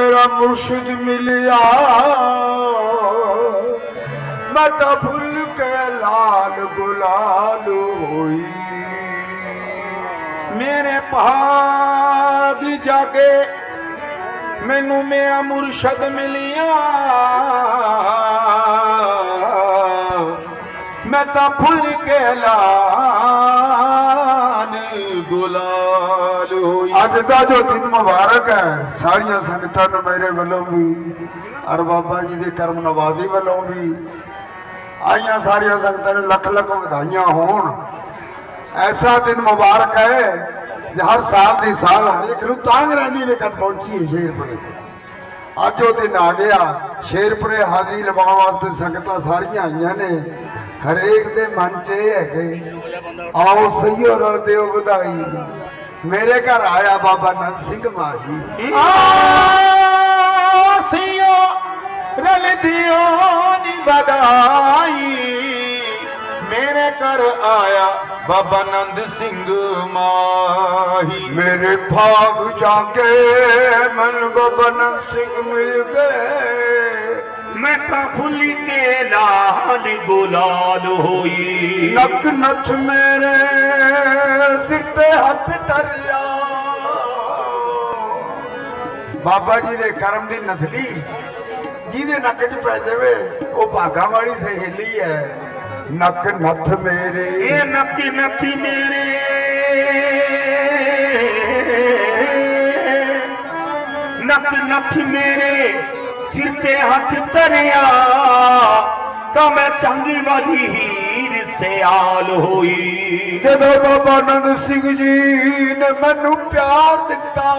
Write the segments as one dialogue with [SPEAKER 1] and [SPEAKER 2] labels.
[SPEAKER 1] ਮੇਰਾ ਮੁਰਸ਼ਿਦ ਮਿਲਿਆ। ਮੈਂ ਤਾਂ ਫੁੱਲ ਕੇ ਲਾਲ ਗੁਲਾਲ ਹੋਈ।
[SPEAKER 2] ਮੇਰੇ ਭਾਗ ਜਾਗੇ, ਮੈਨੂੰ ਮੇਰਾ ਮੁਰਸ਼ਦ ਮਿਲਿਆ। ਮੈਂ ਤਾਂ ਫੁੱਲ ਕੇ ਲਾਲ ਗੁਲਾਲ ਹੋਈ।
[SPEAKER 1] ਅੱਜ ਦਾ ਜੋ ਦਿਨ ਮੁਬਾਰਕ ਹੈ, ਸਾਰੀਆਂ ਸੰਗਤਾਂ ਨੂੰ ਮੇਰੇ ਵੱਲੋਂ ਵੀ ਅਰ ਬਾਬਾ ਜੀ ਦੇ ਕਰਮ ਨਵਾਜ਼ੀ ਵੱਲੋਂ ਵੀ, ਆਈਆਂ ਸਾਰੀਆਂ ਸੰਗਤਾਂ ਨੂੰ ਲੱਖ ਲੱਖ ਵਧਾਈਆਂ ਹੋਣ। ਐਸਾ ਦਿਨ ਮੁਬਾਰਕ ਹੈ, ਜੇ ਹਰ ਸਾਲ ਦੀ ਸਾਲ ਹਰ ਇੱਕ ਨੂੰ ਤਾਂਗ ਰਹਿੰਦੀ ਵੇਖਤ ਪਹੁੰਚੀ ਹੈ ਸ਼ੇਰਪੁਰੇ। ਅੱਜ ਉਹ ਦਿਨ ਆ ਗਿਆ, ਸ਼ੇਰਪੁਰੇ ਹਾਜ਼ਰੀ ਲਵਾਉਣ ਵਾਸਤੇ ਸੰਗਤਾਂ ਸਾਰੀਆਂ ਆਈਆਂ ਨੇ। ਹਰੇਕ ਦੇ ਮਨ 'ਚ ਇਹ ਹੈਗੇ ਆਓ ਸਈਓ ਰਲ ਦਿਓ ਵਧਾਈ। ਮੇਰੇ ਘਰ ਆਇਆ ਬਾਬਾ ਨੰਦ ਸਿੰਘ ਮਾਹੀ।
[SPEAKER 2] ਆਸੀਓ ਰਲ ਦਿਓ ਨੀ ਵਧਾਈ। ਮੇਰੇ ਘਰ ਆਇਆ ਬਾਬਾ ਨੰਦ ਸਿੰਘ ਮਾਹੀ।
[SPEAKER 1] ਮੇਰੇ ਭਾਗ ਜਾਗੇ ਮਨ ਬਾਬਾ ਨੰਦ ਸਿੰਘ ਮਿਲ ਗਏ।
[SPEAKER 3] ਮੈਂ ਤਾਂ ਫੁੱਲ ਕੇ ਲਾਲ ਗੁਲਾਲ ਹੋਈ।
[SPEAKER 1] ਨੱਕ ਨੱਥ ਮੇਰੇ ਸਿਰ ਤੇ ਹੱਥ ਧਰਿਆ। ਬਾਬਾ ਜੀ ਦੇ ਕਰਮ ਦੀ ਨਥਲੀ ਜਿਹਦੇ ਨੱਕ 'ਚ ਪੈ ਜਾਵੇ ਉਹ ਭਾਗਾ ਵਾਲੀ ਸਹੇਲੀ ਹੈ। ਨੱਕ ਨੱਥ ਮੇਰੇ।
[SPEAKER 3] ਇਹ ਨੱਕੀ ਨੱਕੀ ਮੇਰੇ। ਨੱਕ ਨੱਕ ਮੇਰੇ। ਸਿਰ ਤੇ ਹੱਥ ਧਰਿਆ ਤਾਂ ਮੈਂ ਚੰਗੀ ਵਾਲੀ ਹੀਰ ਸਿਆਲ ਹੋਈ।
[SPEAKER 1] ਜਦੋਂ ਬਾਬਾ ਨੰਦ ਸਿੰਘ ਜੀ ਨੇ ਮੈਨੂੰ ਪਿਆਰ ਦਿੱਤਾ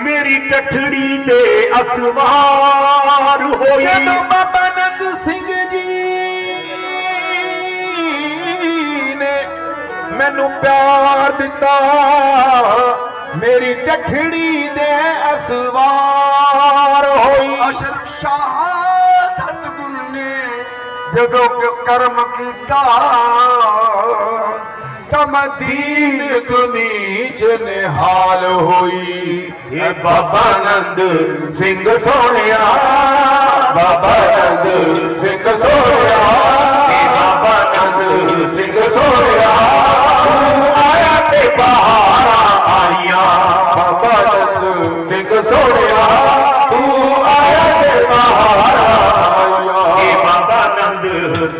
[SPEAKER 3] ਮੇਰੀ ਟਠੜੀ ਤੇ ਅਸਵਾਰ ਹੋਈ।
[SPEAKER 2] ਜਦੋਂ ਬਾਬਾ ਨੰਦ ਸਿੰਘ ਜੀ ਨੇ ਮੈਨੂੰ ਪਿਆਰ ਦਿੱਤਾ ਮੇਰੀ ਟਠੜੀ ਦੇ ਅਸਵਾਰ ਹੋਈ।
[SPEAKER 1] ਅਸ਼ਰ ਸ਼ਾਹ ਸਤਿਗੁਰੂ ਨੇ ਜਦੋਂ ਕਰਮ ਕੀਤਾ ਤਾਂ ਮੈਂ ਦੀਨ
[SPEAKER 2] ਦੀਨ ਦੁਨੀ ਚ ਨਿਹਾਲ ਹੋਈ। ਏ ਬਾਬਾ ਨੰਦ ਸਿੰਘ ਸੋਹਣਿਆ ਬਾਬਾ ਨੰਦ ਸਿੰਘ ਸੋਹਣਿਆ। ਏ ਬਾਬਾ ਨੰਦ ਸਿੰਘ ਸੋਹਣਿਆ।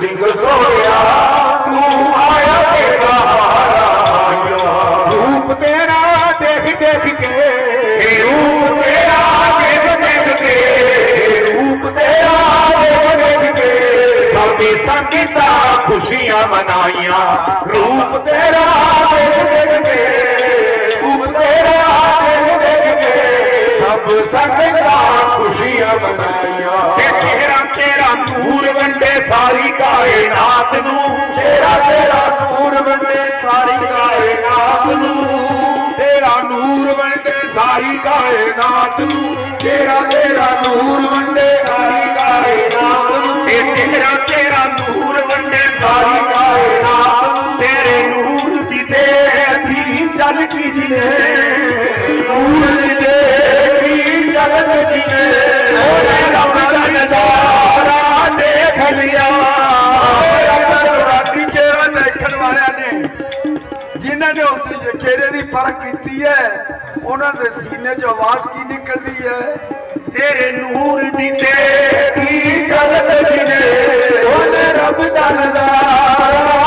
[SPEAKER 2] ਨੰਦ ਸਾਰੀ ਕਾਇਨਾਤ ਨੂੰ ਚਿਹਰਾ ਤੇਰਾ ਨੂਰ ਵੰਡੇ। ਸਾਰੀ ਕਾਇਨਾਤ ਨੂੰ
[SPEAKER 3] ਇਹ ਚਿਹਰਾ ਤੇਰਾ ਨੂਰ ਵੰਡੇ। ਸਾਰੀ ਕਾਇਨਾਤ ਨੂੰ ਤੇਰੇ ਨੂਰ ਦੀ
[SPEAKER 2] ਤੇ ਅਧੀ ਚੱਲ ਕੀ ਜਿਨੇ ਨੂਰ ਦੀ ਦੇਖੀ ਜਗਤ ਜਿਨੇ। ਉਹਨੇ ਰੱਬ ਦਾ ਨਜ਼ਾਰਾ ਦੇਖ ਲਿਆ।
[SPEAKER 1] ਜਿਨ੍ਹਾਂ ਨੇ ਉਸ ਚਿਹਰੇ ਦੀ ਪਰਖ ਕੀਤੀ ਹੈ ਉਹਨਾਂ ਦੇ ਸੀਨੇ 'ਚ ਆਵਾਜ਼ ਕੀ ਨਿਕਲਦੀ ਹੈ?
[SPEAKER 3] ਤੇਰੇ ਨੂਰ ਦੀ ਤੇ
[SPEAKER 2] ਦੇਖੀ ਜਗਤ ਜਿਨੇ ਉਹਨੇ ਰੱਬ ਦਾ ਨਜ਼ਾਰਾ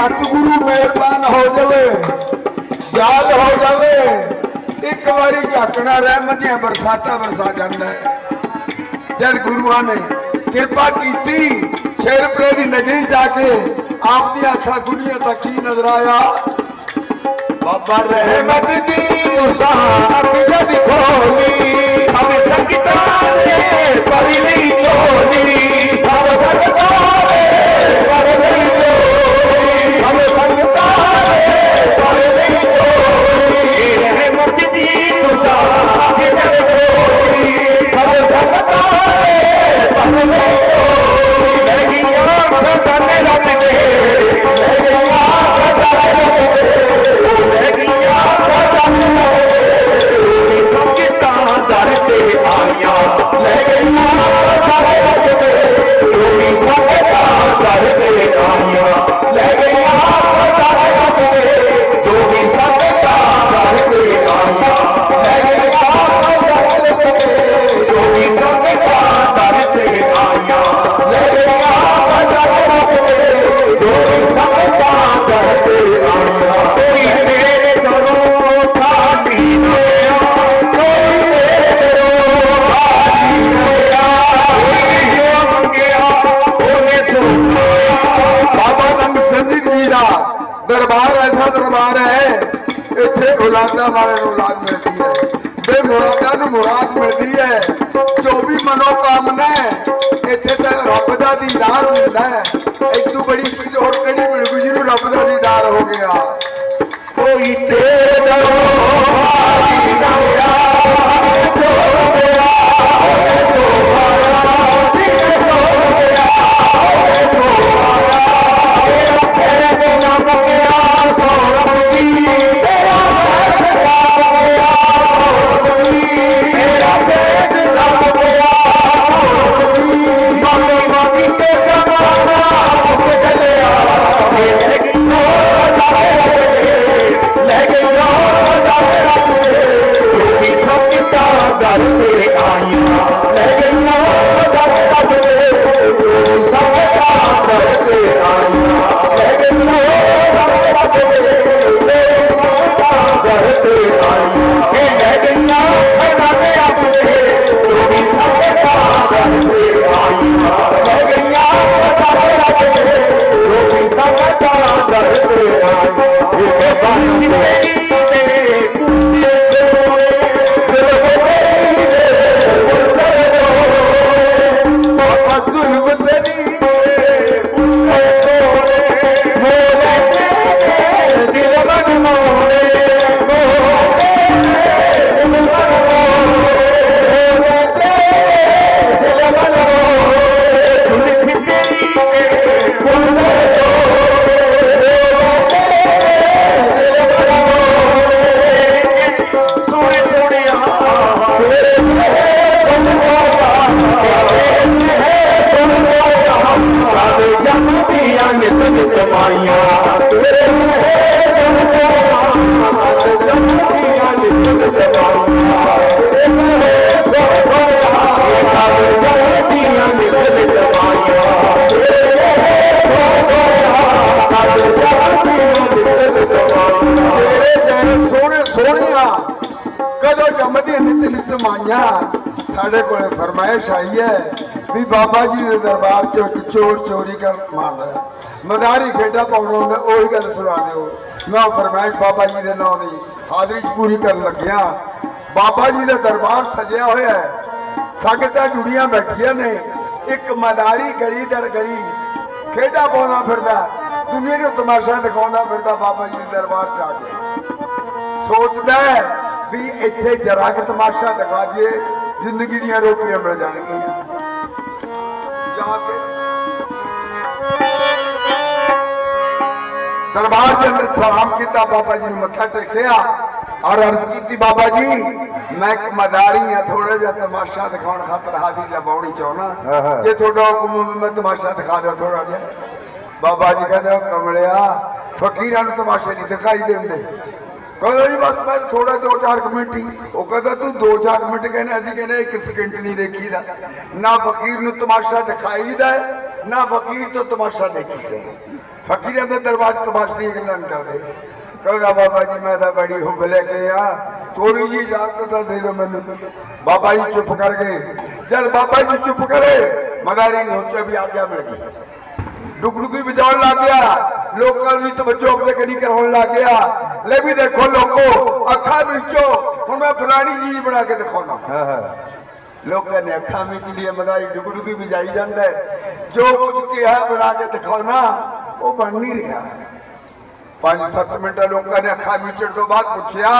[SPEAKER 1] ਸਤਿਗੁਰੂ ਮਿਹਰਬਾਨ ਹੋ ਜਾਵੇ, ਯਾਦ ਹੋ ਜਾਵੇ, ਇੱਕ ਵਾਰੀ ਝਾਕਣਾ ਰਹਿਮਤ ਦੀਆਂ ਬਰਸਾਤਾਂ ਵਰਸਾ ਜਾਂਦਾ ਹੈ। ਜਦ ਗੁਰੂਆਂ ਨੇ ਕਿਰਪਾ ਕੀਤੀ ਸ਼ੇਰਪੁਰੇ ਦੀ ਨਗਰੀ ਜਾ ਕੇ ਆਪ ਦੀਆਂ ਅੱਖਾਂ ਖੁੱਲੀਆਂ ਤਾਂ ਕੀ ਨਜ਼ਰ ਆਇਆ। ਬਾਬਾ ਰਹਿਮਤ ਦੀ ਉਸਾਹ ਜਦ ਖੋਲੀ
[SPEAKER 3] ਸਭ ਸੰਗਤਾਂ ਦੇ
[SPEAKER 1] ਪਰੀ ਚੋਲੀ, ਸਭ ਸੰਗਤਾਂ ਦੇ
[SPEAKER 3] ਦਰ ਤੇ ਆਈਆਂ।
[SPEAKER 1] ਲੈ ਗਈਆਂ
[SPEAKER 3] ਸਾਰੇ ਰੱਬ ਜੋਗੀ ਸੰਗਤਾਂ ਦਰ ਤੇ ਆਈਆਂ। ਲੈ ਗਈਆਂ ਸਾਰੇ ਰੱਬ ਜੋਗੀ ਸੰਗਤਾਂ ਦਰ ਤੇ ਆਈਆਂ। ਇਹ ਲੈ ਗਈਆਂ ਸਾਰੇ ਰੱਬ ਜੋਗੀ ਸੰਗਤਾਂ ਦਰ ਤੇ ਆਈਆਂ। ਲੈ ਗਈਆਂ ਸਾਰੇ ਰੱਬ ਜੋਗੀ ਸੰਗਤਾਂ ਦਰ ਤੇ ਆਈਆਂ। ਇਹ ਬੰਦ ਬਾਬਾ
[SPEAKER 1] ਜੀ ਦੇ ਦਰਬਾਰ ਚੋਂ ਇੱਕ ਚੋਰ ਚੋਰੀ ਕਰ ਮਾਰਦਾ ਮਦਾਰੀ ਖੇਡਾਂ ਪਾਉਣ ਦਾ ਉਹੀ ਗੱਲ ਸੁਣਾ ਦਿਓ। ਮੈਂ ਫਰਮਾਇਸ਼ ਬਾਬਾ ਜੀ ਦੇ ਨਾਂ ਦੀ ਹਾਜ਼ਰੀ ਪੂਰੀ ਕਰਨ ਲੱਗਿਆ। ਬਾਬਾ ਜੀ ਦਾ ਦਰਬਾਰ ਸਜਿਆ ਹੋਇਆ ਹੈ। ਸੰਗਤਾਂ ਜੁੜੀਆਂ ਬੈਠੀਆਂ ਨੇ। ਇੱਕ ਮਦਾਰੀ ਗਲੀ ਦਰ ਗਲੀ ਖੇਡਾਂ ਪਾਉਂਦਾ ਫਿਰਦਾ, ਦੁਨੀਆ ਨੂੰ ਤਮਾਸ਼ਾ ਦਿਖਾਉਂਦਾ ਫਿਰਦਾ ਬਾਬਾ ਜੀ ਦੇ ਦਰਬਾਰ 'ਚ ਆ ਕੇ। ਸੋਚਦਾ ਹੈ ਵੀ ਇੱਥੇ ਜਰਾ ਕੁ ਤਮਾਸ਼ਾ ਦਿਖਾ ਦਈਏ, ਜ਼ਿੰਦਗੀ ਦੀਆਂ ਰੋਟੀਆਂ ਮਿਲ ਜਾਣਗੀਆਂ। ਜਾ ਕੇ ਦਰਬਾਰ ਦੇ ਅੰਦਰ ਸਲਾਮ ਕੀਤਾ ਬਾਬਾ ਜੀ ਨੂੰ ਮੱਥਾ ਟੇਕਿਆ ਔਰ ਅਰਜ਼ ਕੀਤੀ ਬਾਬਾ ਜੀ ਮੈਂ ਇੱਕ ਮਦਾਰੀ ਆ ਥੋੜਾ ਜਿਹਾ ਤਮਾਸ਼ਾ ਦਿਖਾਉਣ ਖਾਤਰ ਹਾਜ਼ਰੀ ਲਵਾਉਣੀ ਚਾਹੁੰਦਾ। ਜੇ ਤੁਹਾਡਾ ਹੁਕਮ ਹੋਵੇ ਮੈਂ ਤਮਾਸ਼ਾ ਦਿਖਾ ਦਿਆਂ ਥੋੜਾ ਜਿਹਾ। ਬਾਬਾ ਜੀ ਕਹਿੰਦੇ ਉਹ ਕਮਲਿਆ ਫਕੀਰਾਂ ਨੂੰ ਤਮਾਸ਼ੇ ਨਹੀਂ ਦਿਖਾਈ ਦਿੰਦੇ। ਕਹਿੰਦਾ ਜੀ ਬਸ ਮੈਂ ਥੋੜਾ 2-4 ਮਿੰਟ ਹੀ। ਉਹ ਕਹਿੰਦਾ, ਤੂੰ 2-4 ਮਿੰਟ ਕਹਿੰਦੇ, ਅਸੀਂ ਕਹਿੰਦੇ ਇੱਕ ਸਕਿੰਟ ਨਹੀਂ ਦੇਖੀਦਾ। ਨਾ ਫਕੀਰ ਨੂੰ ਤਮਾਸ਼ਾ ਦਿਖਾਈਦਾ ਨਾ ਫਕੀਰ ਤੋਂ ਤਮਾਸ਼ਾ ਦੇਖੀਦਾ ਫਕੀਰਾਂ ਦੇ ਦਰਬਾਰ ਤਮਾਸ਼ਾ ਦੀ ਗੱਲਾਂ ਕਰਦੇ। ਕਹਿੰਦਾ, ਬਾਬਾ ਜੀ, ਮੈਂ ਤਾਂ ਬੜੀ ਹੁਬ ਲੈ ਕੇ ਆ। ਥੋੜੀ ਜੀ ਇਜਾਜ਼ਤ ਤਾਂ ਦੇ ਦਿਓ ਮੈਨੂੰ। ਬਾਬਾ ਜੀ ਚੁੱਪ ਕਰ ਗਏ। ਜਦ ਬਾਬਾ ਜੀ ਚੁੱਪ ਕਰੇ। ਮਦਾਰੀ ਨੇ ਸੋਚਿਆ ਵੀ ਆਗਿਆ ਮਿਲ ਗਈ। ਡੁਗਡੁਗੀ ਵਜਾਉਣ ਲੱਗ ਗਿਆ। ਲੋਕਾਂ ਦੀ ਤਵੱਜੋ ਆਪਣੇ ਕਨੀ ਕਰਾਉਣ ਲੱਗ ਗਿਆ। ਲੈ ਵੀ ਦੇਖੋ ਲੋਕੋ ਅੱਖਾਂ ਵਿੱਚੋਂ ਹੁਣ ਮੈਂ ਫਲਾਣੀ ਚੀਜ਼ ਬਣਾ ਕੇ ਦਿਖਾਉਣਾ ਲੋਕਾਂ ਨੇ ਅੱਖਾਂ ਵਿੱਚ ਲਈ ਮਦਾਰੀ ਡੁਗਡੁਗੀ ਵਜਾਈ ਜਾਂਦਾ। ਜੋ ਕੁਝ ਕਿਹਾ ਬਣਾ ਕੇ ਦਿਖਾਉਣਾ ਉਹ ਬਣ ਨਹੀਂ ਰਿਹਾ। 5-7 ਮਿੰਟ ਲੋਕਾਂ ਨੇ ਅੱਖਾਂ ਮੀਚਣ ਤੋਂ ਬਾਅਦ ਪੁੱਛਿਆ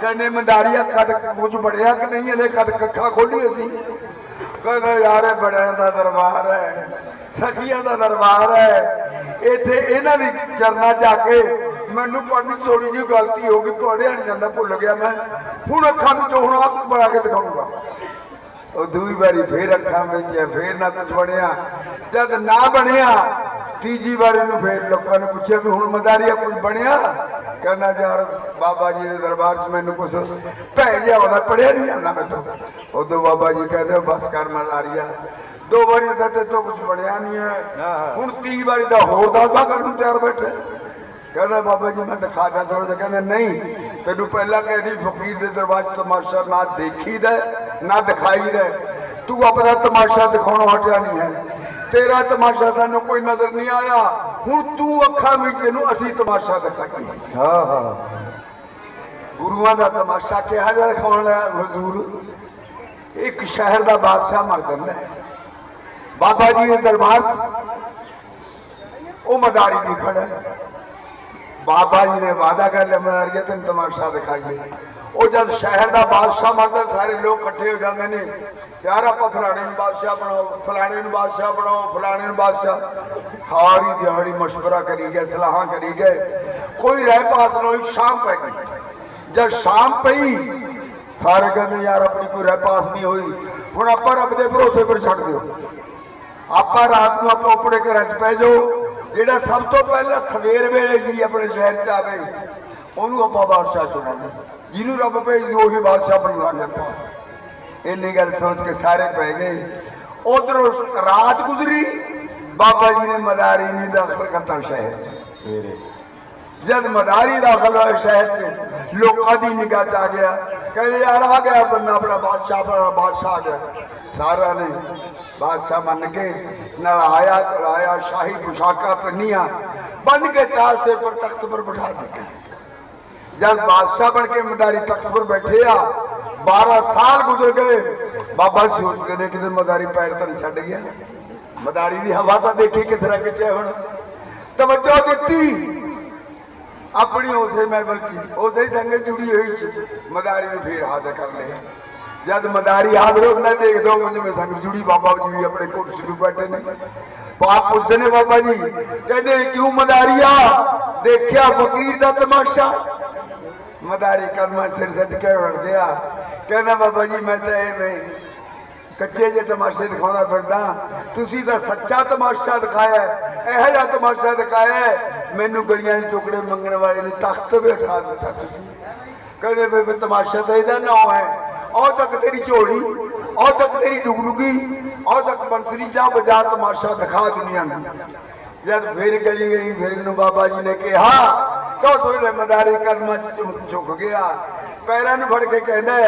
[SPEAKER 1] ਕਹਿੰਦੇ ਮਦਾਰੀ ਅੱਖਾਂ ਤੇ ਕੁਝ ਬੜਿਆ ਕਿ ਨਹੀਂ? ਇਹਦੇ ਕਦ ਕੱਖਾਂ ਖੋਲੀ ਅਸੀਂ ਕਹਿੰਦੇ ਯਾਰ ਇਹ ਬੜਿਆਂ ਦਾ ਦਰਬਾਰ ਹੈ। ਸਖੀਆਂ ਦਾ ਦਰਬਾਰ ਹੈ। ਇੱਥੇ ਇਹਨਾਂ ਦੀ ਚਰਨਾਂ ਜਾ ਕੇ ਮੈਨੂੰ ਪੜ੍ਹਨੀ ਥੋੜੀ ਜਿਹੀ ਗਲਤੀ ਹੋ ਗਈ, ਪੜਿਆ ਨਹੀਂ ਜਾਂਦਾ ਭੁੱਲ ਗਿਆ ਮੈਂ। ਹੁਣ ਅੱਖਾਂ ਵਿੱਚ ਹੁਣ ਆਪ ਬਣਾ ਕੇ ਦਿਖਾਉਂਗਾ ਉਹ ਦੂਈ ਵਾਰੀ ਫੇਰ ਅੱਖਾਂ ਵਿੱਚ ਫੇਰ ਨਾ ਕੁਝ ਬਣਿਆ। ਜਦ ਨਾ ਬਣਿਆ, ਤੀਜੀ ਵਾਰੀ ਨੂੰ ਫੇਰ ਲੋਕਾਂ ਨੇ ਪੁੱਛਿਆ ਵੀ ਹੁਣ ਮਦਾਰੀਆ ਕੁਝ ਬਣਿਆ? ਕਹਿੰਦਾ ਯਾਰ ਬਾਬਾ ਜੀ ਦੇ ਦਰਬਾਰ 'ਚ ਮੈਨੂੰ ਕੁਝ ਭੈ ਜਿਹਾ ਉਹਦਾ ਪੜਿਆ ਨਹੀਂ ਜਾਂਦਾ ਮੈਥੋਂ। ਉਦੋਂ ਬਾਬਾ ਜੀ ਕਹਿੰਦੇ, ਬਸ ਕਰ ਮਦਾਰੀਆ। ਦੋ ਵਾਰੀ ਤਾਂ ਤੇ ਤੋਂ ਕੁਝ ਬਣਿਆ ਨਹੀਂ ਹੈ। ਹੁਣ ਤੀਜੀ ਵਾਰੀ ਤਾਂ ਹੋਰ ਦਾਦਾ ਕਰਨ ਤਿਆਰ ਬੈਠੇ। ਕਹਿੰਦਾ ਬਾਬਾ ਜੀ ਮੈਂ ਦਿਖਾ ਦਾਂ ਥੋੜਾ ਜਿਹਾ। ਕਹਿੰਦਾ ਨਹੀਂ ਤੈਨੂੰ ਪਹਿਲਾਂ ਕਹਿੰਦੀ ਫਕੀਰ ਦੇ ਦਰਬਾਰ ਤਮਾਸ਼ਾ ਨਾ ਦੇਖੀਦਾ ਨਾ ਦਿਖਾਈਦਾ ਤੂੰ ਆਪਣਾ ਤਮਾਸ਼ਾ ਦਿਖਾਉਣੋਂ ਹਟਿਆ ਨਹੀਂ ਹੈ। ਤੇਰਾ ਤਮਾਸ਼ਾ ਸਾਨੂੰ ਕੋਈ ਨਜ਼ਰ ਨਹੀਂ ਆਇਆ। ਹੁਣ ਤੂੰ ਅੱਖਾਂ ਵਿੱਚ ਇਹਨੂੰ ਅਸੀਂ ਤਮਾਸ਼ਾ ਦਿਖਾਈਏ।
[SPEAKER 4] ਹਾਂ ਹਾਂ।
[SPEAKER 1] ਗੁਰੂਆਂ ਦਾ ਤਮਾਸ਼ਾ ਕਿਹਾ ਜਾ ਦਿਖਾਉਣ ਹਜ਼ੂਰ। ਇੱਕ ਸ਼ਹਿਰ ਦਾ ਬਾਦਸ਼ਾਹ ਮਰ ਜਾਂਦਾ ਹੈ। ਬਾਬਾ ਜੀ ਦੇ ਦਰਬਾਰ 'ਚ ਉਹ ਮਦਾਰੀ ਦੀ ਖੜਾ ਬਾਬਾ ਜੀ ਨੇ ਵਾਅਦਾ ਕਰ ਲਿਆ ਮਦਾਰੀਆ ਤੈਨੂੰ ਤਮਾਸ਼ਾ ਦਿਖਾਈਏ। ਉਹ ਜਦ ਸ਼ਹਿਰ ਦਾ ਬਾਦਸ਼ਾਹ ਮਰਦਾ ਸਾਰੇ ਲੋਕ ਇਕੱਠੇ ਹੋ ਜਾਂਦੇ ਨੇ। ਯਾਰ ਆਪਾਂ ਫਲਾਣੇ ਨੂੰ ਬਾਦਸ਼ਾਹ ਬਣਾਓ, ਫਲਾਣੇ ਨੂੰ ਬਾਦਸ਼ਾਹ ਬਣਾਓ, ਫਲਾਣੇ ਨੂੰ ਬਾਦਸ਼ਾਹ। ਸਾਰੀ ਦਿਹਾੜੀ ਮਸ਼ਵਰਾ ਕਰੀ ਗਏ, ਸਲਾਹਾਂ ਕਰੀ ਗਏ। ਕੋਈ ਰਹਿ ਪਾਸ ਨਾ ਹੋਈ, ਸ਼ਾਮ ਪੈ ਗਈ। ਜਦ ਸ਼ਾਮ ਪਈ, ਸਾਰੇ ਕਹਿੰਦੇ, ਯਾਰ ਆਪਣੀ ਕੋਈ ਰਹਿ ਪਾਸ ਨਹੀਂ ਹੋਈ। ਹੁਣ ਆਪਾਂ ਰੱਬ ਦੇ ਭਰੋਸੇ ਪਰ ਛੱਡ ਦਿਓ। ਆਪਾਂ ਰਾਤ ਨੂੰ ਆਪਾਂ ਆਪਣੇ ਘਰਾਂ 'ਚ ਪੈ ਜਾਓ। ਜਿਹੜਾ ਸਭ ਤੋਂ ਪਹਿਲਾਂ ਸਵੇਰ ਵੇਲੇ ਜੀ ਆਪਣੇ ਸ਼ਹਿਰ 'ਚ ਆਵੇ ਉਹਨੂੰ ਆਪਾਂ ਬਾਦਸ਼ਾਹ ਚੁਣਾਂਗੇ। ਜਿਹਨੂੰ ਰੱਬ ਭੇਜ ਉਹੀ ਬਾਦਸ਼ਾਹ ਬਣ ਲਾਂਗੇ ਆਪਾਂ। ਇੰਨੀ ਗੱਲ ਸੋਚ ਕੇ ਸਾਰੇ ਪੈ ਗਏ। ਉਧਰੋਂ ਰਾਤ ਗੁਜ਼ਰੀ ਬਾਬਾ ਜੀ ਨੇ ਮਦਾਰੀ ਨਹੀਂ ਦਾਖਲ ਕਰਤਾ ਸ਼ਹਿਰ 'ਚ।
[SPEAKER 4] ਸਵੇਰੇ।
[SPEAKER 1] ਜਦ ਮਦਾਰੀ ਦਾਖਲ ਹੋਏ ਸ਼ਹਿਰ 'ਚ ਲੋਕਾਂ ਦੀ ਨਿਗਾਹ 'ਚ ਆ ਗਿਆ। ਕਹਿੰਦੇ ਯਾਰ ਆ ਗਿਆ ਬੰਦਾ ਆਪਣਾ ਬਾਦਸ਼ਾਹ ਬਣਾ ਬਾਦਸ਼ਾਹ ਆ ਗਿਆ। ਸਾਰਿਆਂ ਨੇ ਬਾਦਸ਼ਾਹ ਮੰਨ ਕੇ ਨਲਾਇਆ ਚਲਾਇਆ ਸ਼ਾਹੀ ਪੁਸ਼ਾਕਾਂ ਪਹਿਨੀਆਂ, ਬਨ ਕੇ ਤਾਜ ਦੇ ਪਰ ਤਖਤ ਪਰ ਬਿਠਾ ਦਿੱਤੇ। ਜਦ ਬਾਦਸ਼ਾਹ ਬਣ ਕੇ ਮਦਾਰੀ ਤਖਤ ਪਰ ਬੈਠੇ ਆ 12 ਸਾਲ ਗੁਜ਼ਰ ਗਏ, ਬਾਬਾ ਸੋਚਦੇ ਨੇ ਕਿਤੇ ਮਦਾਰੀ ਪੈਰ ਤਾਂ ਛੱਡ ਗਿਆ। ਮਦਾਰੀ ਦੀ ਹਵਾ ਤਾਂ ਦੇਖੀ ਕਿਸ ਰੰਗ 'ਚ ਹੁਣ। ਤਵੱਜੋ ਦਿੱਤੀ। ਆਪਣੀ ਉਸੇ ਮਹਿਬਲ ਚ, ਉਸੇ ਸੰਗਤ ਜੁੜੀ ਹੋਈ ਸੀ। ਮਦਾਰੀ ਨੂੰ ਫੇਰ ਹਾਜ਼ਰ ਕਰ ਲਿਆ। ਜਦ ਮਦਾਰੀ ਹਾਜ਼ਰ ਹੋ ਦੇਖ ਦੋ ਮੁੰਡੇ ਮੇ ਸੰਗਤ ਜੁੜੀ ਬਾਬਾ ਜੀ ਵੀ ਆਪਣੇ ਕੁਰਸੀ ਤੇ ਬੈਠੇ ਨੇ। ਪਾਪ ਪੁੱਛਦੇ ਨੇ ਬਾਬਾ ਜੀ, ਕਹਿੰਦੇ, ਕਿਉਂ ਮਦਾਰੀਆ ਦੇਖਿਆ ਫਕੀਰ ਦਾ ਤਮਾਸ਼ਾ? ਮਦਾਰੀ ਕਰਮਾ ਸਿਰ ਸੱਟ ਕੇ ਵੜ ਗਿਆ। ਕਹਿੰਦਾ, ਬਾਬਾ ਜੀ, ਮੈਂ ਤਾਂ ਐਵੇਂ ਕੱਚੇ ਜੇ ਤਮਾਸ਼ੇ ਦਿਖਾਉਂਦਾ ਫਿਰਦਾ। ਤੁਸੀਂ ਤਾਂ ਸੱਚਾ ਤਮਾਸ਼ਾ ਦਿਖਾਇਆ ਇਹੋ ਜਿਹਾ ਤਮਾਸ਼ਾ ਦਿਖਾਇਆ ਮੈਨੂੰ ਗਲੀਆਂ ਦੇ ਟੁਕੜੇ ਮੰਗਣ ਵਾਲੇ ਨੇ ਤਖਤ ਤੇ ਬਿਠਾ ਦਿੱਤਾ ਤੁਸੀਂ। ਕਹਿੰਦੇ, ਫਿਰ ਤਮਾਸ਼ਾ ਤਾਂ ਇਹਦਾ ਨਾਂ ਹੈ। ਉਹ ਤੱਕ ਤੇਰੀ ਝੋਲੀ ਉਹ ਤੱਕ ਤੇਰੀ ਡੁਗਡੁਗੀ ਉਹ ਤੱਕ ਬੰਸਰੀ ਜਾ ਬਜਾ ਤਮਾਸ਼ਾ ਦਿਖਾ ਦੁਨੀਆ ਨੂੰ। ਜਦ ਫਿਰ ਗਲੀ ਗਈ ਫਿਰ ਨੂੰ ਬਾਬਾ ਜੀ ਨੇ ਕਿਹਾ ਤਾਂ ਵੇਲੇ ਮਦਾਰੀ ਕਰਮਾਂ ਚ ਝੁਕ- ਗਿਆ। ਪੈਰਾਂ ਨੂੰ ਫੜ ਕੇ ਕਹਿੰਦਾ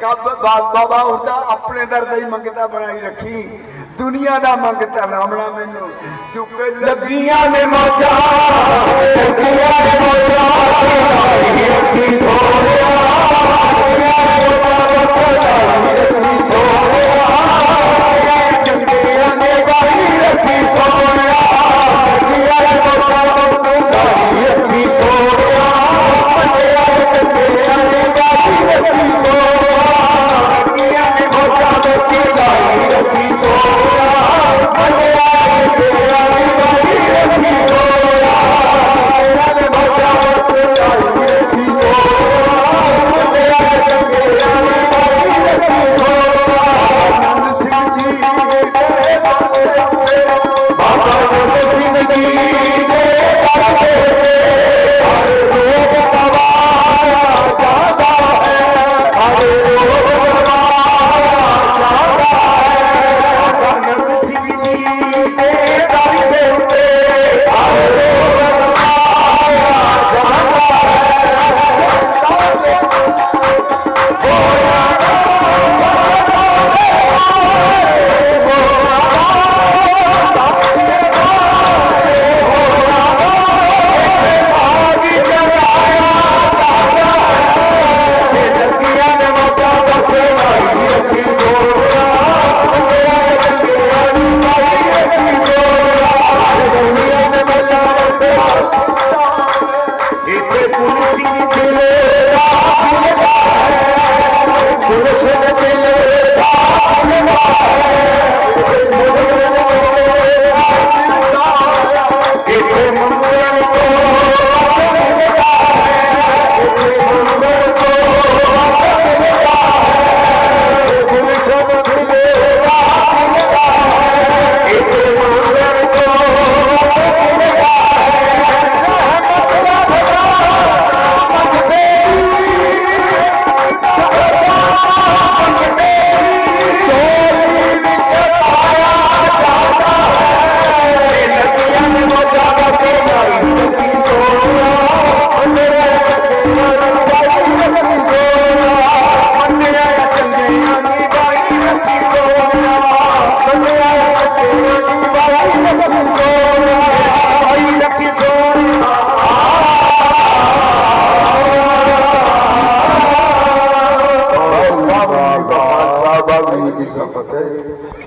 [SPEAKER 1] ਕੱਬ ਬਾਬਾ ਤਾਂ ਆਪਣੇ ਦਰ ਦਾ ਹੀ ਮੰਗਤਾ ਬਣਾਈ ਰੱਖੀ। ਦੁਨੀਆ ਦਾ ਮੰਗਤਾ ਰਾਮਣਾ ਮੈਨੂੰ। ਕਿਉਂਕਿ ਲੱਗੀਆਂ ਨੇ ਮੋਜਾ ਲੱਗੀਆਂ ਨੇ ਮੋਜਾ ਰੱਖੀ ਸੋਹਣਿਆ ਲੱਗੀਆਂ ਨੇ ਮੋਜਾ
[SPEAKER 3] সবাই